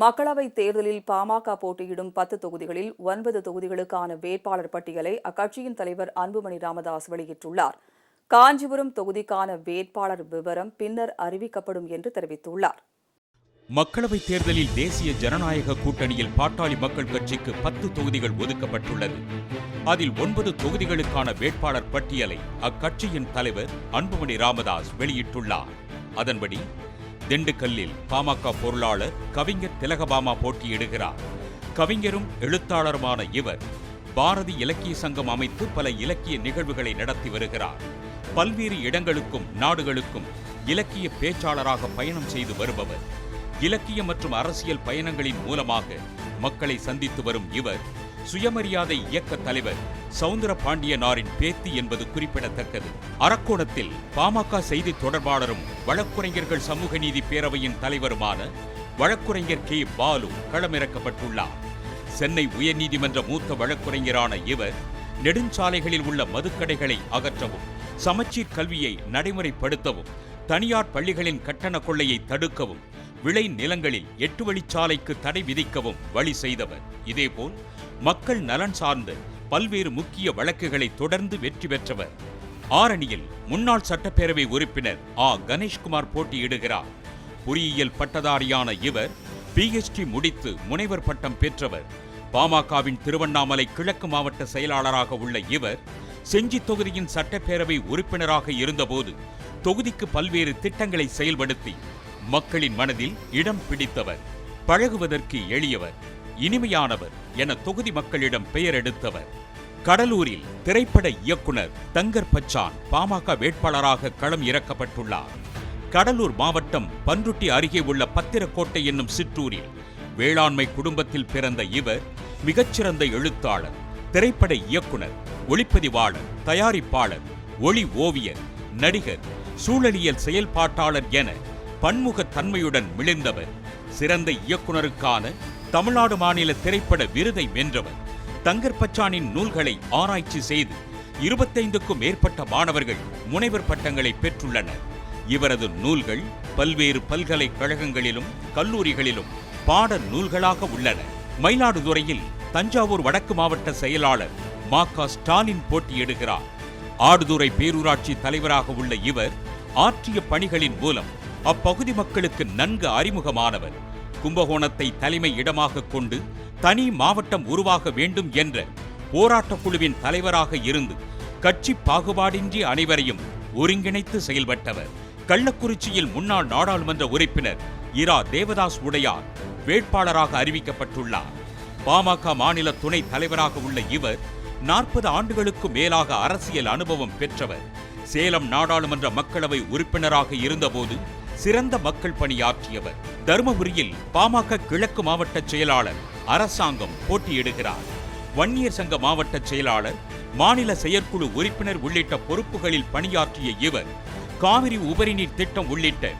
மக்களவைத் தேர்தலில் பாமக போட்டியிடும் பத்து தொகுதிகளில் ஒன்பது தொகுதிகளுக்கான வேட்பாளர் பட்டியலை அக்கட்சியின் தலைவர் அன்புமணி ராமதாஸ் வெளியிட்டுள்ளார். காஞ்சிபுரம் தொகுதிக்கான வேட்பாளர் விவரம் பின்னர் அறிவிக்கப்படும் என்று தெரிவித்துள்ளார். மக்களவைத் தேர்தலில் தேசிய ஜனநாயக கூட்டணியில் பாட்டாளி மக்கள் கட்சிக்கு பத்து தொகுதிகள் ஒதுக்கப்பட்டுள்ளது. அதில் ஒன்பது தொகுதிகளுக்கான வேட்பாளர் பட்டியலை அக்கட்சியின் தலைவர் அன்புமணி ராமதாஸ் வெளியிட்டுள்ளார். அதன்படி திண்டுக்கல்லில் பாமக பொருளாளர் கவிஞர் திலகபாமா போட்டியிடுகிறார். கவிஞரும் எழுத்தாளருமான இவர் பாரதி இலக்கிய சங்கம் அமைத்து பல இலக்கிய நிகழ்வுகளை நடத்தி வருகிறார். பல்வேறு இடங்களுக்கும் நாடுகளுக்கும் இலக்கிய பேச்சாளராக பயணம் செய்து வருபவர். இலக்கிய மற்றும் அரசியல் பயணங்களின் மூலமாக மக்களை சந்தித்து வரும் இவர் சுயமரியாதை இயக்க தலைவர் சவுந்தர பாண்டியனாரின் பேத்தி என்பது குறிப்பிடத்தக்கது. அரக்கோணத்தில் பாமக செய்தி தொடர்பாளரும் வழக்குரைஞர்கள் சமூக நீதி பேரவையின் தலைவருமான வழக்குரைஞர் கே. பாலு களமிறக்கப்பட்டுள்ளார். சென்னை உயர்நீதிமன்ற மூத்த வழக்குரைஞரான இவர் நெடுஞ்சாலைகளில் உள்ள மதுக்கடைகளை அகற்றவும் சமச்சீர் கல்வியை நடைமுறைப்படுத்தவும் தனியார் பள்ளிகளின் கட்டண கொள்ளையை தடுக்கவும் விளை நிலங்களில் எட்டு வழிச்சாலைக்கு தடை விதிக்கவும் வழி செய்தவர். இதேபோல் மக்கள் நலன் சார்ந்த பல்வேறு முக்கிய வழக்குகளை தொடர்ந்து வெற்றி பெற்றவர். ஆரணியில் முன்னாள் சட்டப்பேரவை உறுப்பினர் ஆ. கணேஷ்குமார் போட்டியிடுகிறார். பொறியியல் பட்டதாரியான இவர் பிஹெச்டி முடித்து முனைவர் பட்டம் பெற்றவர். பாமகவின் திருவண்ணாமலை கிழக்கு மாவட்ட செயலாளராக உள்ள இவர் செஞ்சி தொகுதியின் சட்டப்பேரவை உறுப்பினராக இருந்தபோது தொகுதிக்கு பல்வேறு திட்டங்களை செயல்படுத்தி மக்களின் மனதில் இடம் பிடித்தவர் பழகுவதற்கு எளியவர். இனிமையானவர் என தொகுதி மக்களிடம் பெயர் எடுத்தவர். கடலூரில் திரைப்பட இயக்குனர் தங்கர் பச்சான் பாமக வேட்பாளராக களம் இறக்கப்பட்டுள்ளார். கடலூர் மாவட்டம் பன்ருட்டி அருகே உள்ள பத்திரக்கோட்டை என்னும் சிற்றூரில் வேளாண்மை குடும்பத்தில் பிறந்த இவர் மிகச்சிறந்த எழுத்தாளர் திரைப்பட இயக்குனர் ஒளிப்பதிவாளர் தயாரிப்பாளர் ஒளி ஓவியர் நடிகர் சூழலியல் செயல்பாட்டாளர் என பன்முகத் தன்மையுடன் மிளிர்ந்தவர். சிறந்த இயக்குனருக்கான தமிழ்நாடு மாநில திரைப்பட விருதை வென்றவர். தங்கர் பச்சானின் நூல்களை ஆராய்ச்சி செய்து இருபத்தைந்துக்கும் மேற்பட்ட மாணவர்கள் முனைவர் பட்டங்களை பெற்றுள்ளனர். இவரது நூல்கள் பல்வேறு பல்கலைக்கழகங்களிலும் கல்லூரிகளிலும் பாட நூல்களாக உள்ளன. மயிலாடுதுறையில் தஞ்சாவூர் வடக்கு மாவட்ட செயலாளர் மா க. ஸ்டாலின் போட்டியிடுகிறார். ஆடுதுறை பேரூராட்சி தலைவராக உள்ள இவர் ஆற்றிய பணிகளின் மூலம் அப்பகுதி மக்களுக்கு நன்கு அறிமுகமானவர். கும்பகோணத்தை தலைமை இடமாக கொண்டு தனி மாவட்டம் உருவாக வேண்டும் என்ற போராட்டக் குழுவின் தலைவராக இருந்து கட்சி பாகுபாடின்றி அனைவரையும் ஒருங்கிணைத்து செயல்பட்டவர். கள்ளக்குறிச்சியில் முன்னாள் நாடாளுமன்ற உறுப்பினர் இரா. தேவதாஸ் உடையார் வேட்பாளராக அறிவிக்கப்பட்டுள்ளார். பாமக மாநில துணைத் தலைவராக உள்ள இவர் நாற்பது ஆண்டுகளுக்கு மேலாக அரசியல் அனுபவம் பெற்றவர். சேலம் நாடாளுமன்ற மக்களவை உறுப்பினராக இருந்தபோது சிறந்த மக்கள் பணியாற்றியவர். தருமபுரியில் பாமக கிழக்கு மாவட்ட செயலாளர் அரசாங்கம் போட்டியிடுகிறார். வன்னியர் சங்க மாவட்ட செயலாளர் மாநில செயற்குழு உறுப்பினர் உள்ளிட்ட பொறுப்புகளில் பணியாற்றிய இவர் காவிரி உபரிநீர் திட்டம் உள்ளிட்ட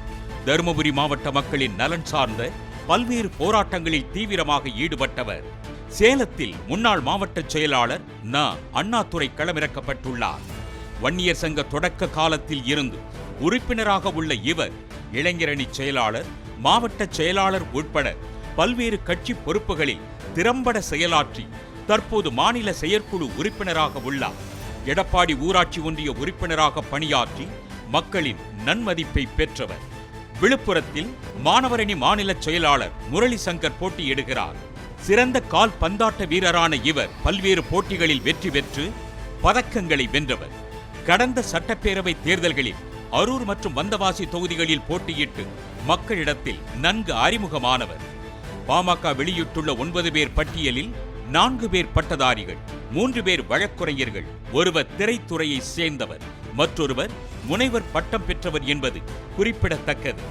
தருமபுரி மாவட்ட மக்களின் நலன் சார்ந்த பல்வேறு போராட்டங்களில் தீவிரமாக ஈடுபட்டவர். சேலத்தில் முன்னாள் மாவட்ட செயலாளர் ந. அண்ணாதுரை களமிறக்கப்பட்டுள்ளார். வன்னியர் சங்க தொடக்க காலத்தில் இருந்து உறுப்பினராக உள்ள இவர் இளைஞரணி செயலாளர் மாவட்ட செயலாளர் உட்பட பல்வேறு கட்சி பொறுப்புகளில் திறம்பட செயலாற்றி தற்போது மாநில செயற்குழு உறுப்பினராக உள்ளார். எடப்பாடி ஊராட்சி ஒன்றிய உறுப்பினராக பணியாற்றி மக்களின் நன்மதிப்பை பெற்றவர். விழுப்புரத்தில் மாணவரணி மாநில செயலாளர் முரளி சங்கர் போட்டியிடுகிறார். சிறந்த கால் பந்தாட்ட வீரரான இவர் பல்வேறு போட்டிகளில் வெற்றி பெற்று பதக்கங்களை வென்றவர். கடந்த சட்டப்பேரவை தேர்தல்களில் அரூர் மற்றும் வந்தவாசி தொகுதிகளில் போட்டியிட்டு மக்களிடத்தில் நன்கு அறிமுகமானவர். பாமக வெளியிட்டுள்ள ஒன்பது பேர் பட்டியலில் நான்கு பேர் பட்டதாரிகள் மூன்று பேர் வழக்குரைஞர்கள் ஒருவர் திரைத்துறையை சேர்ந்தவர் மற்றொருவர் முனைவர் பட்டம் பெற்றவர் என்பது குறிப்பிடத்தக்கது.